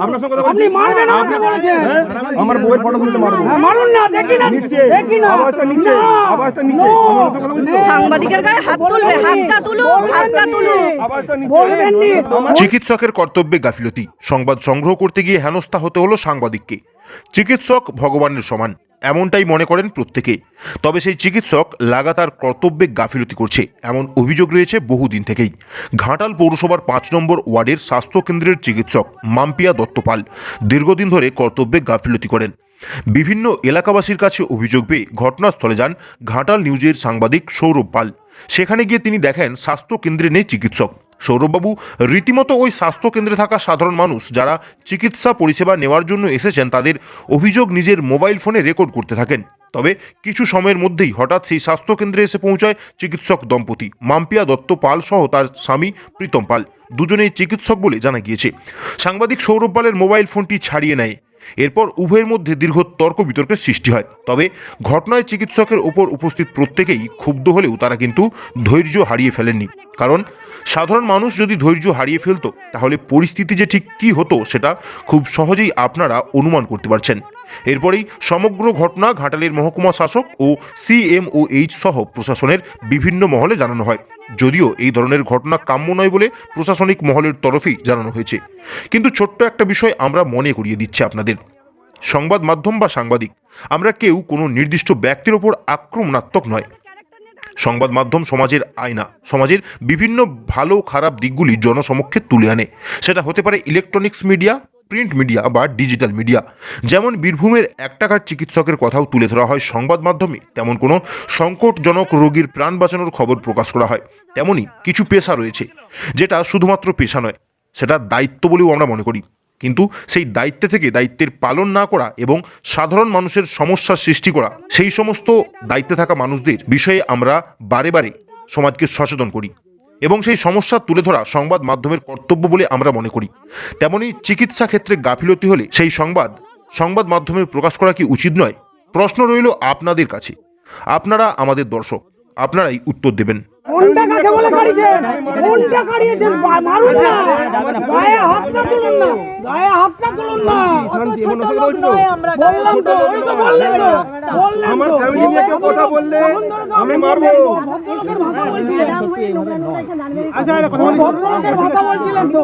আপনার সঙ্গে কথা আপনি মারবেন আপনি বলেছেন। হ্যাঁ? আমার বউয়ের ফটো তুলতে মারবো। হ্যাঁ, মারুন না দেখি না। নিচে দেখি না। আওয়াজটা নিচে আওয়াজটা নিচে। আমার সঙ্গে কথা বলছি। সাংবাদিকের গায়ে হাত তুলবে হাতটা হাতটা বলবেন নি। চিকিৎসকের কর্তব্যে গাফিলতি। সংবাদ সংগ্রহ করতে গিয়ে হেনস্থা হতে হলো সাংবাদিককে। চিকিৎসক ভগবানের সমান। এমনটাই মনে করেন প্রত্যেকে তবে সেই চিকিৎসক লাগাতার কর্তব্যে গাফিলতি করছে, এমন অভিযোগ রয়েছে বহুদিন থেকেই। ঘাটাল পৌরসভার পাঁচ নম্বর ওয়ার্ডের স্বাস্থ্য কেন্দ্রের চিকিৎসক মাম্পিয়া দত্তপাল দীর্ঘদিন ধরে কর্তব্যে গাফিলতি করেন। বিভিন্ন এলাকাবাসীর কাছে অভিযোগ পেয়ে ঘটনাস্থলে যান ঘাটাল নিউজের সাংবাদিক সৌরভ পাল। সেখানে গিয়ে তিনি দেখেন স্বাস্থ্য কেন্দ্রে নেই চিকিৎসক। সৌরভবাবু রীতিমতো ওই স্বাস্থ্য কেন্দ্রে থাকা সাধারণ মানুষ যারা চিকিৎসা পরিষেবা নেওয়ার জন্য এসেছেন তাদের অভিযোগ নিজের মোবাইল ফোনে রেকর্ড করতে থাকেন। তবে কিছু সময়ের মধ্যেই হঠাৎ সেই স্বাস্থ্য কেন্দ্রে এসে পৌঁছায় চিকিৎসক দম্পতি। মাম্পিয়া দত্ত পাল সহ তার স্বামী প্রীতম পাল। দুজনেই চিকিৎসক বলে জানা গিয়েছে। সাংবাদিক সৌরভ পালের মোবাইল ফোনটি ছাড়িয়ে নেয়। এরপর উভয়ের মধ্যে দীর্ঘ তর্ক বিতর্কের সৃষ্টি হয়। তবে ঘটনায় চিকিৎসকের ওপর উপস্থিত প্রত্যেকেই ক্ষুব্ধ হলেও তারা কিন্তু ধৈর্য হারিয়ে ফেলেননি। কারণ সাধারণ মানুষ যদি ধৈর্য হারিয়ে ফেলতো, তাহলে পরিস্থিতি যে ঠিক কী হতো, সেটা খুব সহজেই আপনারা অনুমান করতে পারছেন। এরপরেই সমগ্র ঘটনা ঘাটালের মহকুমা শাসক ও সিএমওএইচ সহ প্রশাসনের বিভিন্ন মহলে জানানো হয়। যদিও এই ধরনের ঘটনা কাম্য নয় বলে প্রশাসনিক মহলের তরফেই জানানো হয়েছে। কিন্তু ছোট্ট একটা বিষয় আমরা মনে করিয়ে দিচ্ছি আপনাদের। সংবাদ মাধ্যম বা সাংবাদিক, আমরা কেউ কোনো নির্দিষ্ট ব্যক্তির ওপর আক্রমণাত্মক নয়। সংবাদ মাধ্যম সমাজের আয়না, সমাজের বিভিন্ন ভালো খারাপ দিকগুলি জনসমক্ষে তুলে আনে। সেটা হতে পারে ইলেকট্রনিক্স মিডিয়া প্রিন্ট মিডিয়া বা ডিজিটাল মিডিয়া যেমন বীরভূমের এক টাকার চিকিৎসকের কথাও তুলে ধরা হয় সংবাদ মাধ্যমে, তেমন কোনো সংকটজনক রোগীর প্রাণ বাঁচানোর খবর প্রকাশ করা হয়। তেমনই কিছু পেশা রয়েছে, যেটা শুধুমাত্র পেশা নয়, সেটা দায়িত্ব বলেও আমরা মনে করি। কিন্তু সেই দায়িত্বে থেকে দায়িত্বের পালন না করা এবং সাধারণ মানুষের সমস্যার সৃষ্টি করা, সেই সমস্ত দায়িত্বে থাকা মানুষদের বিষয়ে আমরা বারে বারে সমাজকে সচেতন করি। এবং সেই সমস্যা তুলে ধরা সংবাদ মাধ্যমের কর্তব্য বলে আমরা মনে করি। তেমনি চিকিৎসা ক্ষেত্রে গাফিলতি হলে সেই সংবাদ সংবাদ মাধ্যমে প্রকাশ করা কি উচিত নয়? প্রশ্ন রইল আপনাদের কাছে। আপনারা আমাদের দর্শক, আপনারাই উত্তর দেবেন। গায়ে হাতটা না তুলুন না। শান্তি এমন সঙ্গে বলছি? তো বললাম তো ওই তো বললেন তো। বললেন আমার ফ্যামিলি নিয়ে কেউ কথা বললে আমি মারবো। ভদ্রলোকের ভাষা বলছিলেন আচ্ছা এটা কথা ভদ্রলোকের বলছিলেন তো।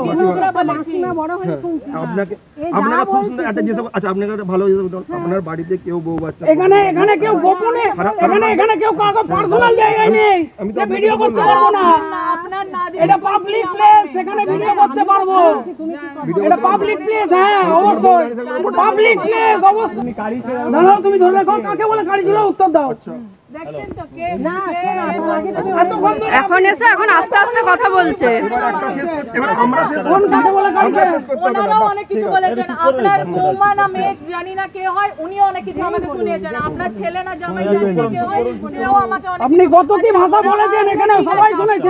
আপনাকে আপনারা খুব সুন্দর একটা জিনিস আচ্ছা আপনাকে একটা ভালো জিনিস আপনার বাড়িতে কেউ বউ বাচ্চা এখানে এখানে কেউ গোপনে এখানে এখানে কেউ কাউকে পার্সোনাল জায়গায় নেই। আমি তো ভিডিও করতে পারব না। এটা পাবলিক প্লেস সেখানে ভিডিও করতে পারব। এটা পাবলিক প্লেস হ্যাঁ অবশ্যই। পাবলিক প্লেস অবশ্যই। তুমি ধরে রাখো কাকে বলে গাড়ি ছিল উত্তর দাও। এখন এসে এখন আস্তে আস্তে কথা বলছে। আপনার বৌমা না। মেয়ে জানি না কে হয় উনিও অনেক কিছু আমাকে শুনিয়েছেন। আপনার ছেলে না জামাই জানি কে হয় সেও আমাকে আপনি কত কি ভাষা বলেছেন। এখানে? সবাই শুনেছে